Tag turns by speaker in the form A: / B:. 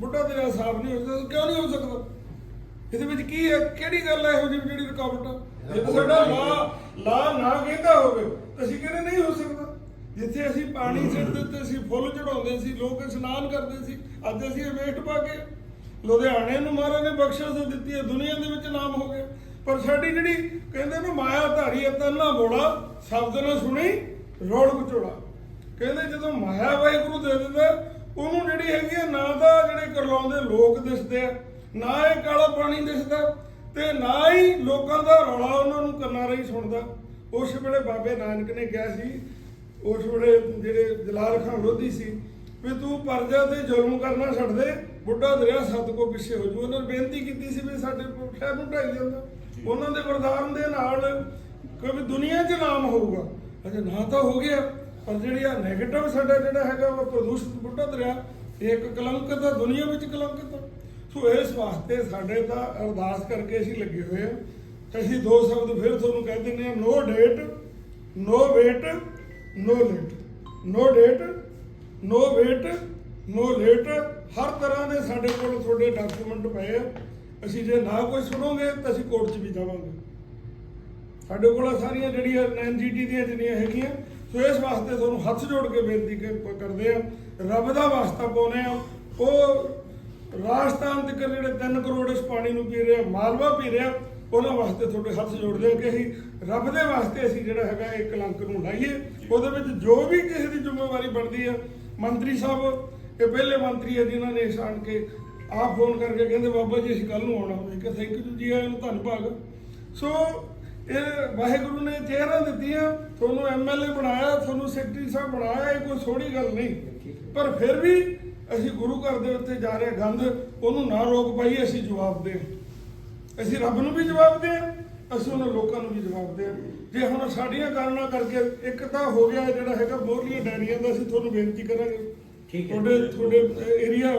A: ਬੁੱਢਾ ਦਰਿਆ ਸਾਫ਼ ਨਹੀਂ ਹੋ ਸਕਦਾ ਕਿਉਂ ਨਹੀਂ ਹੋ ਸਕਦਾ? ਇਹਦੇ ਵਿੱਚ ਕੀ ਹੈ? ਕਿਹੜੀ ਗੱਲ ਹੈ ਇਹੋ ਜਿਹੀ ਜਿਹੜੀ ਰੁਕਾਵਟ? ਆ ਜੇ ਸਾਡਾ ਲਾ ਲਾ ਨਾ ਕਹਿੰਦਾ ਹੋਵੇ ਤਾਂ ਅਸੀਂ ਕਹਿੰਦੇ ਨਹੀਂ ਹੋ ਸਕਦਾ? ਜਿੱਥੇ ਅਸੀਂ ਪਾਣੀ ਸਿੱਟਦੇ ਤੇ ਅਸੀਂ ਫੁੱਲ ਚੜਾਉਂਦੇ ਸੀ ਲੋਕ ਇਸ਼ਨਾਨ ਕਰਦੇ ਸੀ ਅੱਜ ਅਸੀਂ ਵੇਸਟ ਪਾ ਕੇ ਲੁਧਿਆਣੇ ਨੂੰ ਮਹਾਰਾਜ ਨੇ ਬਖਸ਼ਿਸ਼ ਦਿੱਤੀ ਹੈ ਦੁਨੀਆ ਦੇ ਵਿੱਚ ਨਾਮ ਹੋ ਗਿਆ। ਪਰ ਸਾਡੀ ਜਿਹੜੀ ਕਹਿੰਦੇ ਨੇ ਮਾਇਆ ਧਾਰੀ ਤੰਨਾ ਬੋੜਾ ਸ਼ਬਦ ਨਾ ਸੁਣੀ ਰੋੜ ਵਿਚੋੜਾ ਕਹਿੰਦੇ ਜਦੋਂ ਮਾਇਆ ਵਾਹਿਗੁਰੂ ਦੇ ਦਿੰਦਾ ਉਹਨੂੰ ਜਿਹੜੀ ਹੈਗੀ ਆ ਨਾ ਤਾਂ ਜਿਹੜੇ ਕਰਲਾਉਂਦੇ ਲੋਕ ਦਿਸਦੇ ਆ ਨਾ ਇਹ ਕਾਲਾ ਪਾਣੀ ਦਿਸਦਾ ਤੇ ਨਾ ਹੀ ਲੋਕਾਂ ਦਾ ਰੌਲਾ ਉਹਨਾਂ ਨੂੰ ਕੰਨਾਂ ਰਾਹੀਂ ਸੁਣਦਾ। ਉਸ ਵੇਲੇ ਬਾਬੇ ਨਾਨਕ ਨੇ ਕਿਹਾ ਸੀ ਉਸ ਵੇਲੇ ਜਿਹੜੇ ਜਲਾਲ ਖਾਨ ਲੋਧੀ ਸੀ ਵੀ ਤੂੰ ਪਰਜਾ ਤੇ ਜ਼ੁਲਮ ਕਰਨਾ ਛੱਡ ਦੇ ਬੁੱਢਾ ਦਰਿਆ ਸੱਤ ਕੋ ਪਿੱਛੇ ਹੋ ਜੂ ਉਹਨਾਂ ਨੇ ਬੇਨਤੀ ਕੀਤੀ ਸੀ ਵੀ ਸਾਡੇ ਸ਼ਹਿਰ ਨੂੰ ਢਾਈ ਜਾਂਦਾ। ਉਹਨਾਂ ਦੇ ਵਰਦਾਨ ਦੇ ਨਾਲ ਕਿ ਵੀ ਦੁਨੀਆ 'ਚ ਨਾਮ ਹੋਊਗਾ। ਅਜੇ ਨਾ ਤਾਂ ਹੋ ਗਿਆ। ਪਰ ਜਿਹੜੀ ਆ 네ਗੇਟਿਵ ਸਾਡਾ ਜਿਹੜਾ ਹੈਗਾ ਉਹ ਪ੍ਰਦੂਸ਼ਿਤ ਬੁੱਢਾ ਦਰਿਆ, ਇਹ ਇੱਕ ਕਲੰਕਤ ਆ ਦੁਨੀਆ ਵਿੱਚ ਕਲੰਕਤ ਆ ਸੋ ਇਸ ਵਾਸਤੇ ਸਾਡੇ ਤਾਂ ਅਰਦਾਸ ਕਰਕੇ ਅਸੀਂ ਲੱਗੇ ਹੋਏ ਆ ਅਸੀਂ ਦੋ ਸ਼ਬਦ ਫਿਰ ਤੁਹਾਨੂੰ ਕਹਿ ਦਿੰਦੇ ਆ no date no wait no late no date no wait no late ਹਰ ਤਰ੍ਹਾਂ ਦੇ ਸਾਡੇ ਕੋਲ ਤੁਹਾਡੇ ਡਾਕੂਮੈਂਟ ਪਏ ਆ। ਅਸੀਂ ਜੇ ਨਾ ਕੋਈ ਸੁਣੋਗੇ ਤਾਂ ਅਸੀਂ ਕੋਰਟ 'ਚ ਵੀ ਜਾਵਾਂਗੇ। ਸਾਡੇ ਕੋਲ ਆਹ ਸਾਰੀਆਂ ਜਿਹੜੀਆਂ ਐਨਜੀਟੀ ਦੀਆਂ ਜਿਹੜੀਆਂ ਹੈਗੀਆਂ ਸੋ ਇਸ ਵਾਸਤੇ ਤੁਹਾਨੂੰ ਹੱਥ ਜੋੜ ਕੇ ਬੇਨਤੀ ਕ- ਕਰਦੇ ਆ, ਰੱਬ ਦਾ ਵਾਸਤਾ ਪਾਉਨੇ ਆ। ਉਹ ਰਾਜਸਥਾਨ ਦੇ ਜਿਹੜੇ 3 ਕਰੋੜ ਇਸ ਪਾਣੀ ਨੂੰ ਪੀ ਰਿਹਾ ਮਾਲਵਾ ਪੀ ਰਿਹਾ ਉਹਨਾਂ ਵਾਸਤੇ ਤੁਹਾਡੇ ਹੱਥ ਜੋੜਦੇ ਹਾਂ ਕਿ ਅਸੀਂ ਰੱਬ ਦੇ ਵਾਸਤੇ ਅਸੀਂ ਜਿਹੜਾ ਹੈਗਾ ਇਹ ਕਲੰਕ ਨੂੰ ਲਾਈਏ। ਉਹਦੇ ਵਿੱਚ ਜੋ ਵੀ ਕਿਸੇ ਦੀ ਜ਼ਿੰਮੇਵਾਰੀ ਬਣਦੀ ਆ, ਮੰਤਰੀ ਸਾਹਿਬ, ਇਹ ਪਹਿਲੇ ਮੰਤਰੀ ਆ ਜਿਨ੍ਹਾਂ ਨੇ ਇਸ ਆਣ ਕੇ ਆਪ ਫੋਨ ਕਰਕੇ ਕਹਿੰਦੇ, ਬਾਬਾ ਜੀ ਅਸੀਂ ਕੱਲ ਨੂੰ ਆਉਣਾ। ਮੈਂ ਕਿਹਾ ਥੈਂਕ ਯੂ ਜੀ, ਆਇਆਂ ਨੂੰ ਧੰਨਵਾਦ। ਸੋ ਇਹ ਵਾਹਿਗੁਰੂ ਨੇ ਚਿਹਰਾ ਦਿੱਤੀਆਂ ਤੁਹਾਨੂੰ ਐਮਐਲਏ ਬਣਾਇਆ ਤੁਹਾਨੂੰ ਸੈਕਟਰੀ ਸਾਹਿਬ ਬਣਾਇਆ ਇਹ ਕੋਈ ਥੋੜੀ ਗੱਲ ਨਹੀਂ। ਪਰ ਫਿਰ ਵੀ ਅਸੀਂ ਗੁਰੂ ਘਰ ਦੇ ਉੱਤੇ ਜਾ ਰਹੇ ਗੰਦ ਉਹਨੂੰ ਨਾ ਰੋਕ ਪਾਈਏ ਅਸੀਂ ਜਵਾਬ ਦੇ ਅਸੀਂ ਰੱਬ ਨੂੰ ਵੀ ਜਵਾਬ ਦੇ ਅਸੀਂ ਉਹਨਾਂ ਲੋਕਾਂ ਨੂੰ ਵੀ ਜਵਾਬ ਦੇ ਜੇ ਹੁਣ ਸਾਡੀਆਂ ਕਾਰਨਾਂ ਕਰਕੇ ਇੱਕ ਤਾਂ ਹੋ ਗਿਆ ਜਿਹੜਾ ਹੈਗਾ ਮੋਰਲੀਆਂ ਡੈਰੀਆਂ ਦਾ ਅਸੀਂ ਤੁਹਾਨੂੰ ਬੇਨਤੀ ਕਰਾਂਗੇ।
B: ਠੀਕ ਹੈ।
A: ਤੁਹਾਡੇ ਤੁਹਾਡੇ ਏਰੀਆ